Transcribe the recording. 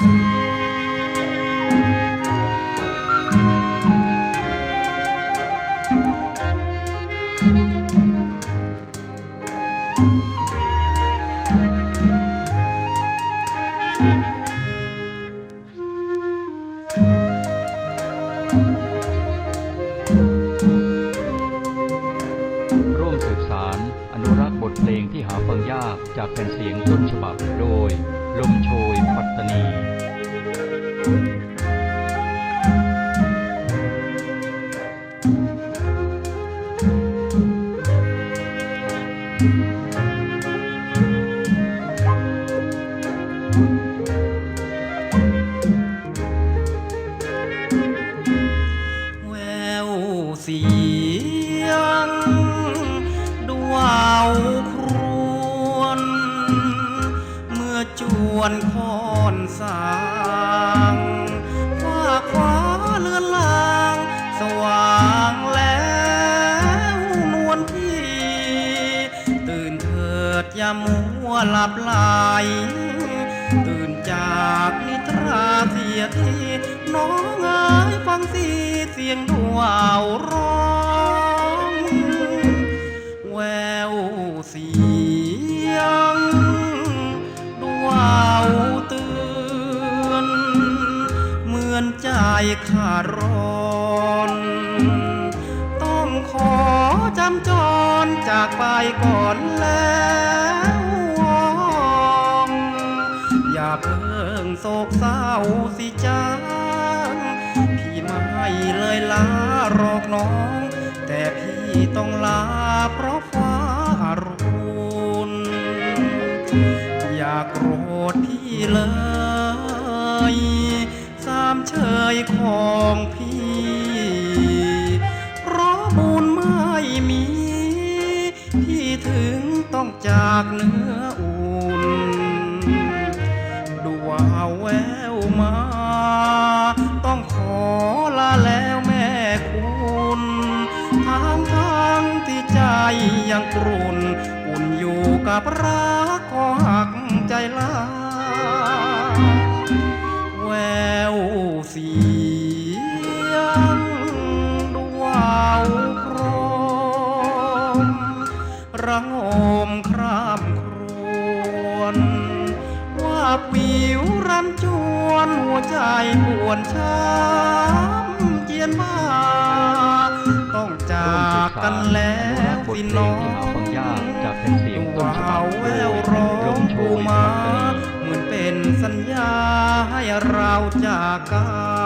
ร่วมสืบสารอนุรักษ์บทเพลงที่หาฟังยากจากแผ่นเสียงต้นฉบับโดย ลมโชยปัตตานี สียงดวาวครวน เมื่อจวนคอนสางฟ้าฟ้าเลือนลาง สว่างแล้วนวลพี่ ตื่นเถิดอย่ามัวหลับไหลตื่นจากนิทราเสียทีน้องเอ๋ย ยงดวาวร้องแววเสียงดวาวเตือนเหมือนใจขาดร้อนต้องขอจำจรจากไปก่อนแล้วองอย่าเพิ่งโศกเศร้าสิจ้าพี่ ไม่เลยลารอกน้อง แต่พี่ต้องลาเพราะฟ้ารุนอย่าโกรธพี่เลยสามเชยของพี่ เพราะบุญไม่มี พี่ถึงต้องจากเนื้ออุ่นดูวาแววมา ยังกรุนอุ่นอยู่กับรักก็หักใจลาแววเสียงดวาวโครมระงมครามครวนว่าวิวรำจวนหัวใจปวนช้ำเจียนมาต้องจากกันแล้ว บสานบทเพลงที่หาฟังยากจากแผ่นเสียงต้นฉบับแววร้อลมโชยมาเหมือนเป็นสัญญาให้เราจากกัน